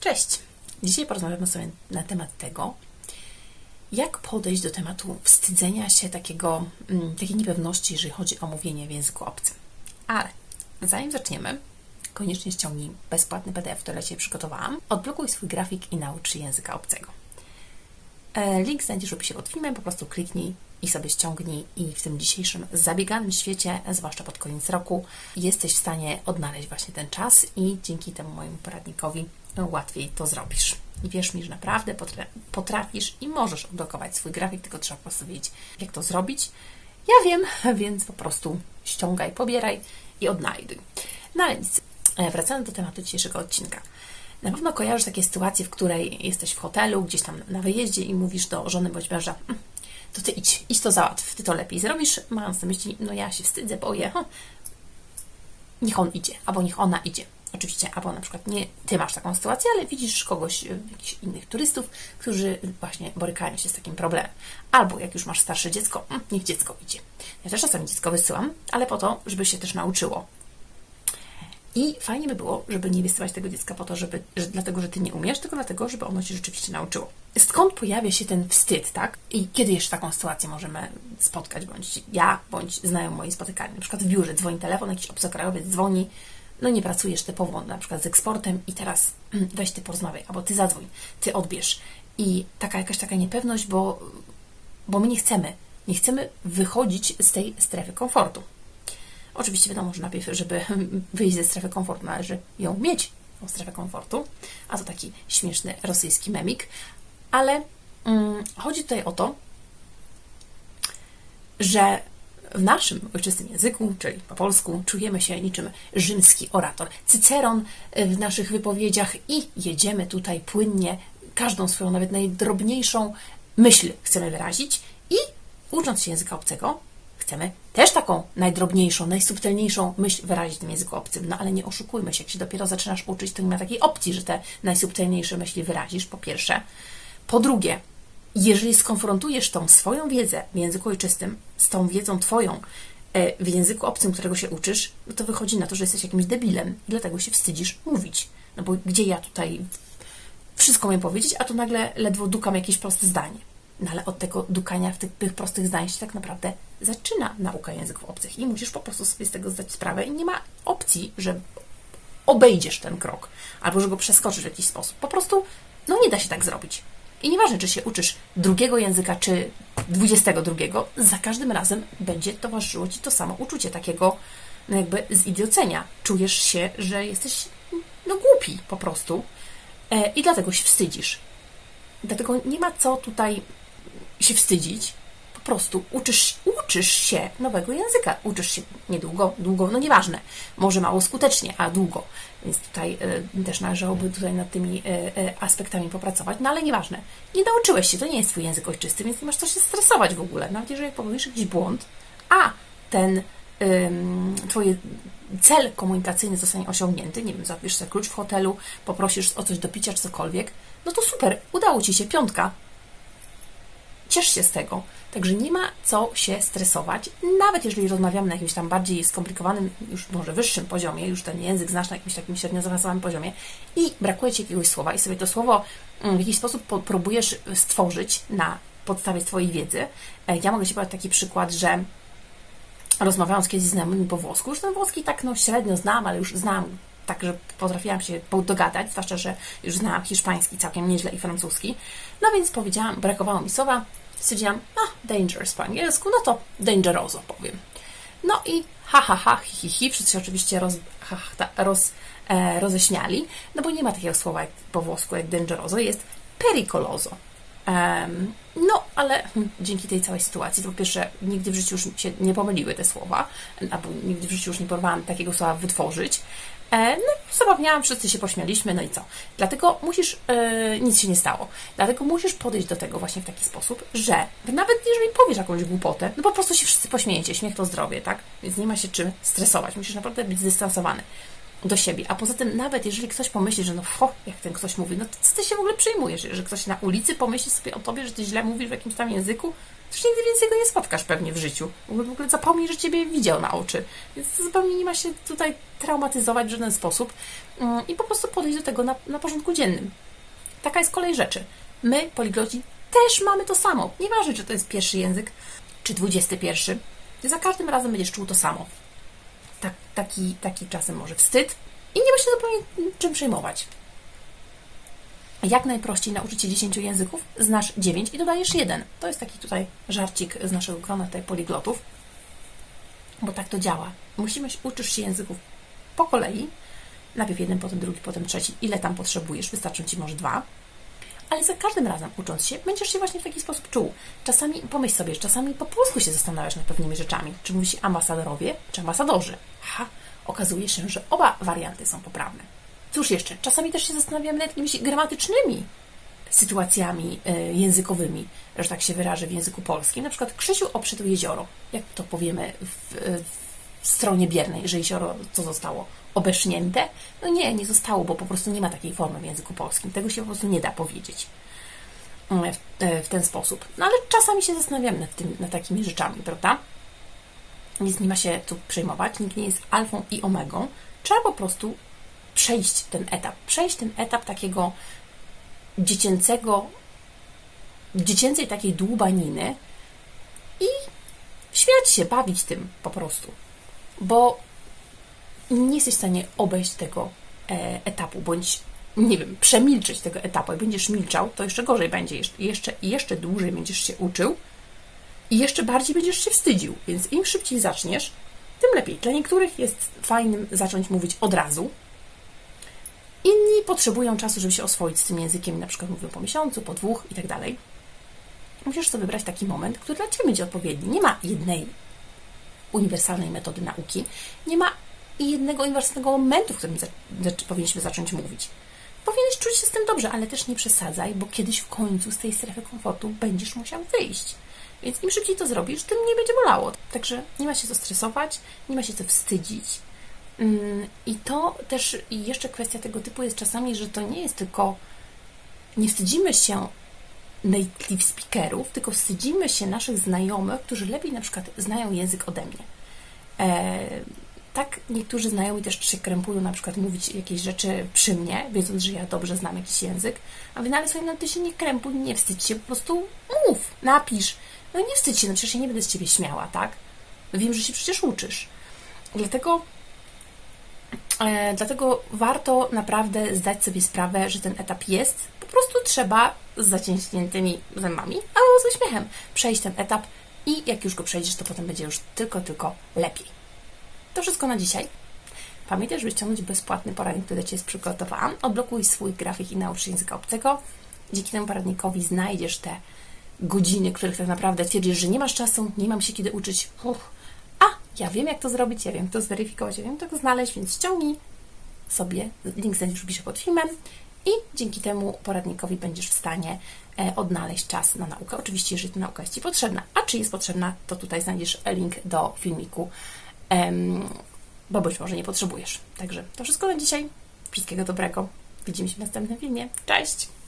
Cześć! Dzisiaj porozmawiamy sobie na temat tego, jak podejść do tematu wstydzenia się takiego, mm, takiej niepewności, jeżeli chodzi o mówienie w języku obcym. Ale zanim zaczniemy, koniecznie ściągnij bezpłatny PDF, który Ciebie przygotowałam, odblokuj swój grafik i naucz języka obcego. E, Link znajdziesz w opisie pod filmem, po prostu kliknij i sobie ściągnij i w tym dzisiejszym zabieganym świecie, zwłaszcza pod koniec roku, jesteś w stanie odnaleźć właśnie ten czas i dzięki temu mojemu poradnikowi łatwiej to zrobisz. I wierz mi, że naprawdę potra- potrafisz i możesz odblokować swój grafik, tylko trzeba po prostu wiedzieć, jak to zrobić. Ja wiem, więc po prostu ściągaj, pobieraj i odnajduj. No ale nic, e, wracając do tematu dzisiejszego odcinka. Na pewno kojarzysz takie sytuacje, w której jesteś w hotelu, gdzieś tam na wyjeździe i mówisz do żony bądź męża, "Mm, to ty idź, idź to załatw, ty to lepiej zrobisz, mając na myśli, no ja się wstydzę, boję, niech on idzie, albo niech ona idzie. Oczywiście, albo na przykład nie ty masz taką sytuację, ale widzisz kogoś, y, jakichś innych turystów, którzy właśnie borykają się z takim problemem. Albo jak już masz starsze dziecko, mm, niech dziecko idzie. Ja też czasami dziecko wysyłam, ale po to, żeby się też nauczyło. I fajnie by było, żeby nie wysyłać tego dziecka po to, żeby, że, dlatego, że ty nie umiesz, tylko dlatego, żeby ono się rzeczywiście nauczyło. Skąd pojawia się ten wstyd, tak? I kiedy jeszcze taką sytuację możemy spotkać, bądź ja, bądź znajomi moi spotykali. Na przykład w biurze dzwoni telefon, jakiś obcokrajowiec dzwoni, no nie pracujesz typowo na przykład z eksportem i teraz weź ty porozmawiaj, albo ty zadzwoń, ty odbierz. I taka jakaś taka niepewność, bo, bo my nie chcemy, nie chcemy wychodzić z tej strefy komfortu. Oczywiście wiadomo, że najpierw, żeby wyjść ze strefy komfortu, należy ją mieć, tą strefę komfortu, a to taki śmieszny rosyjski memik, ale mm, chodzi tutaj o to, że w naszym ojczystym języku, czyli po polsku, czujemy się niczym rzymski orator. Cyceron w naszych wypowiedziach i jedziemy tutaj płynnie, każdą swoją, nawet najdrobniejszą myśl chcemy wyrazić i ucząc się języka obcego, chcemy też taką najdrobniejszą, najsubtelniejszą myśl wyrazić w tym języku obcym. No ale nie oszukujmy się, jak się dopiero zaczynasz uczyć, to nie ma takiej opcji, że te najsubtelniejsze myśli wyrazisz, po pierwsze. Po drugie, jeżeli skonfrontujesz tą swoją wiedzę w języku ojczystym z tą wiedzą twoją e, w języku obcym, którego się uczysz, no to wychodzi na to, że jesteś jakimś debilem i dlatego się wstydzisz mówić. No bo gdzie ja tutaj wszystko umiem powiedzieć, a tu nagle ledwo dukam jakieś proste zdanie. No ale od tego dukania w tych, tych prostych zdań się tak naprawdę zaczyna nauka języków obcych i musisz po prostu sobie z tego zdać sprawę i nie ma opcji, że obejdziesz ten krok albo że go przeskoczysz w jakiś sposób. Po prostu no nie da się tak zrobić. I nieważne, czy się uczysz drugiego języka, czy dwudziestego drugiego, za każdym razem będzie towarzyszyło Ci to samo uczucie takiego no jakby zidiocenia. Czujesz się, że jesteś no głupi po prostu e, i dlatego się wstydzisz. Dlatego nie ma co tutaj się wstydzić. Po prostu uczysz, uczysz się nowego języka. Uczysz się niedługo, długo, no nieważne. Może mało skutecznie, a długo. Więc tutaj y, też należałoby tutaj nad tymi y, y, aspektami popracować. No ale nieważne. Nie nauczyłeś się, to nie jest Twój język ojczysty, więc nie masz co się stresować w ogóle. Nawet jeżeli popełnisz jakiś błąd, a ten Twój cel komunikacyjny zostanie osiągnięty, nie wiem, zapisz sobie klucz w hotelu, poprosisz o coś do picia czy cokolwiek, no to super, udało Ci się, piątka, ciesz się z tego. Także nie ma co się stresować, nawet jeżeli rozmawiamy na jakimś tam bardziej skomplikowanym, już może wyższym poziomie, już ten język znasz na jakimś takim średnio zaawansowanym poziomie i brakuje Ci jakiegoś słowa i sobie to słowo mm, w jakiś sposób próbujesz stworzyć na podstawie swojej wiedzy. E, ja mogę Ci podać taki przykład, że rozmawiając kiedyś z znajomymi po włosku, już ten włoski tak no średnio znam, ale już znam tak, że potrafiłam się dogadać, zwłaszcza, że już znałam hiszpański całkiem nieźle i francuski. No więc powiedziałam, brakowało mi słowa, stwierdziłam, a, dangerous po angielsku, no to dangeroso powiem. No i ha, ha, ha, hi, hi, hi. wszyscy się oczywiście roz, ha, ha, roz, e, roześmiali, no bo nie ma takiego słowa jak po włosku jak dangeroso, jest pericoloso. No, ale hm, dzięki tej całej sytuacji, to po pierwsze, nigdy w życiu już się nie pomyliły te słowa, albo nigdy w życiu już nie próbowałam takiego słowa wytworzyć. E, no, zapomniałam, wszyscy się pośmialiśmy, no i co? Dlatego musisz, e, nic się nie stało. Dlatego musisz podejść do tego właśnie w taki sposób, że nawet jeżeli powiesz jakąś głupotę, no po prostu się wszyscy pośmiejecie, śmiech to zdrowie, tak? Więc nie ma się czym stresować, musisz naprawdę być zdystansowany. Do siebie. A poza tym, nawet jeżeli ktoś pomyśli, że no ho, jak ten ktoś mówi, no to co ty się w ogóle przyjmujesz? Że ktoś na ulicy pomyśli sobie o tobie, że ty źle mówisz w jakimś tam języku, to już nigdy więcej go nie spotkasz pewnie w życiu. W ogóle, zapomnij, że ciebie widział na oczy. Więc zupełnie nie ma się tutaj traumatyzować w żaden sposób mm, i po prostu podejść do tego na, na porządku dziennym. Taka jest kolej rzeczy. My, poligloci, też mamy to samo. Nieważne, czy to jest pierwszy język, czy dwudziesty pierwszy. Za każdym razem będziesz czuł to samo. Tak, taki, taki czasem może wstyd i nie ma się zupełnie czym przejmować. Jak najprościej nauczyć się 10 języków, znasz 9 i dodajesz jeden. To jest taki tutaj żarcik z naszego grona tutaj poliglotów, bo tak to działa. Musimy uczyć się języków po kolei, najpierw jeden, potem drugi, potem trzeci, ile tam potrzebujesz, wystarczą Ci może dwa, ale za każdym razem ucząc się, będziesz się właśnie w taki sposób czuł. Czasami, pomyśl sobie, czasami po polsku się zastanawiasz nad pewnymi rzeczami. Czy mówi się ambasadorowie, czy ambasadorzy? Ha, okazuje się, że oba warianty są poprawne. Cóż jeszcze, czasami też się zastanawiamy nad jakimiś gramatycznymi sytuacjami y, językowymi, że tak się wyrażę w języku polskim. Na przykład Krzysiu obszedł jezioro. Jak to powiemy w, w stronie biernej, że jezioro co zostało? Obesznięte? No nie, nie zostało, bo po prostu nie ma takiej formy w języku polskim. Tego się po prostu nie da powiedzieć w, w ten sposób. No ale czasami się zastanawiamy nad, tym, nad takimi rzeczami, prawda? Więc nie ma się tu przejmować, nikt nie jest alfą i omegą. Trzeba po prostu przejść ten etap, przejść ten etap takiego dziecięcego, dziecięcej takiej dłubaniny i śmiać się, bawić tym po prostu. Bo nie jesteś w stanie obejść tego e, etapu, bądź nie wiem, przemilczeć tego etapu. Jak będziesz milczał, to jeszcze gorzej będzie, jeszcze, jeszcze dłużej będziesz się uczył i jeszcze bardziej będziesz się wstydził. Więc im szybciej zaczniesz, tym lepiej. Dla niektórych jest fajnym zacząć mówić od razu, Inni potrzebują czasu, żeby się oswoić z tym językiem, na przykład mówią po miesiącu, po dwóch i tak dalej. Musisz sobie wybrać taki moment, który dla Ciebie będzie odpowiedni. Nie ma jednej uniwersalnej metody nauki, nie ma jednego uniwersalnego momentu, w którym za, powinniśmy zacząć mówić. Powinieneś czuć się z tym dobrze, ale też nie przesadzaj, bo kiedyś w końcu z tej strefy komfortu będziesz musiał wyjść. Więc im szybciej to zrobisz, tym nie będzie bolało. Także nie ma się co stresować, nie ma się co wstydzić. Mm, I to też jeszcze kwestia tego typu jest czasami, że to nie jest tylko nie wstydzimy się native speakerów, tylko wstydzimy się naszych znajomych, którzy lepiej na przykład znają język ode mnie. E, tak niektórzy znajomi też się krępują na przykład mówić jakieś rzeczy przy mnie, wiedząc, że ja dobrze znam jakiś język, a wy na swoim no ty się nie krępuj, nie wstydź się, po prostu mów, napisz. No nie wstydź się, no przecież ja nie będę z ciebie śmiała, tak? Wiem, że się przecież uczysz. Dlatego E, dlatego warto naprawdę zdać sobie sprawę, że ten etap jest. Po prostu trzeba z zaciśniętymi zębami albo ze śmiechem przejść ten etap i jak już go przejdziesz, to potem będzie już tylko, tylko lepiej. To wszystko na dzisiaj. Pamiętaj, żeby ściągnąć bezpłatny poradnik, który dla Ciebie przygotowałam. Odblokuj swój grafik i naucz się języka obcego. Dzięki temu poradnikowi znajdziesz te godziny, których tak naprawdę twierdzisz, że nie masz czasu, nie mam się kiedy uczyć. Uff ja wiem, jak to zrobić, ja wiem, to zweryfikować, ja wiem, jak to znaleźć, więc ściągnij sobie, link znajdziesz opisie pod filmem i dzięki temu poradnikowi będziesz w stanie e, odnaleźć czas na naukę. Oczywiście, jeżeli ta nauka jest Ci potrzebna, a czy jest potrzebna, to tutaj znajdziesz link do filmiku, bo być może nie potrzebujesz. Także to wszystko na dzisiaj. Wszystkiego dobrego. Widzimy się w następnym filmie. Cześć!